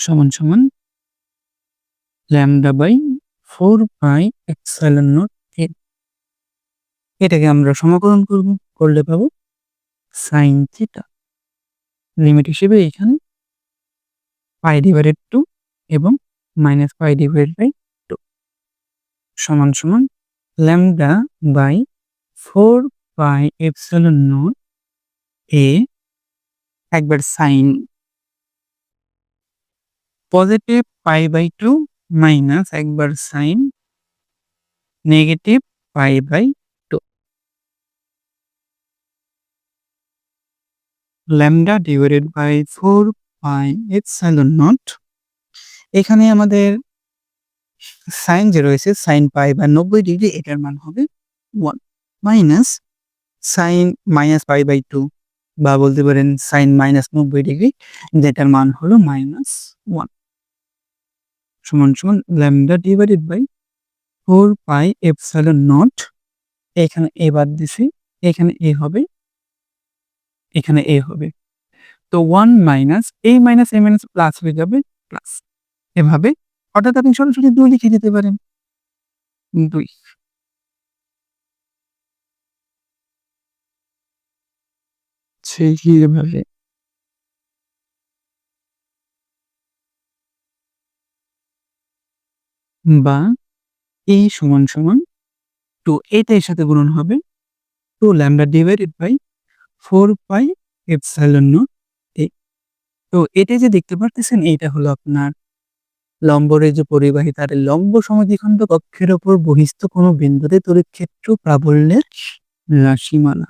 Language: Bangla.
সমান সমান lambda by four pi epsilon naught এটাকে আমরা সমাকলন করব, করলে পাবো সাইন থিটা। লিমিট হিসেবে এখানে পাই ডিভাইডেড টু এবং minus pi divided by two. সমান সমান lambda by four pi epsilon naught এ। একবার sine positive pi by two minus একবার sine negative pi by two lambda divided by four pi epsilon naught এখানে আমাদের সাইন যে রয়েছে সাইন পাই বা নব্বই ডিগ্রি এটার মান হবে one minus sine minus pi by two বা বলতে পারেন সাইন মাইনাস নব্বই ডিগ্রি যেটার মান হলো মাইনাস ওয়ান সমান সমান lambda divided by four pi epsilon naught এখানে এ বাদ দিছি, এখানে এ হবে, এখানে এ হবে। তো ওয়ান মাইনাস এ মাইনাস এ মাইনাস প্লাস হয়ে যাবে প্লাস এভাবে, অর্থাৎ আপনি সরাসরি দুই লিখে দিতে পারেন। দুই। সেইভাবে বা এ সমান সমান টু এটা এর সাথে গুণন হবে two lambda divided by four pi epsilon naught এ তো এটা যে দেখতে পারতেছেন এটা হলো আপনার লম্বরের যে পরিবাহী, তার লম্ব সমদ্বিখণ্ড কক্ষের ওপর বহিস্থ কোনো বিন্দুতে তড়িৎ ক্ষেত্র প্রাবল্যের রাশিমালা।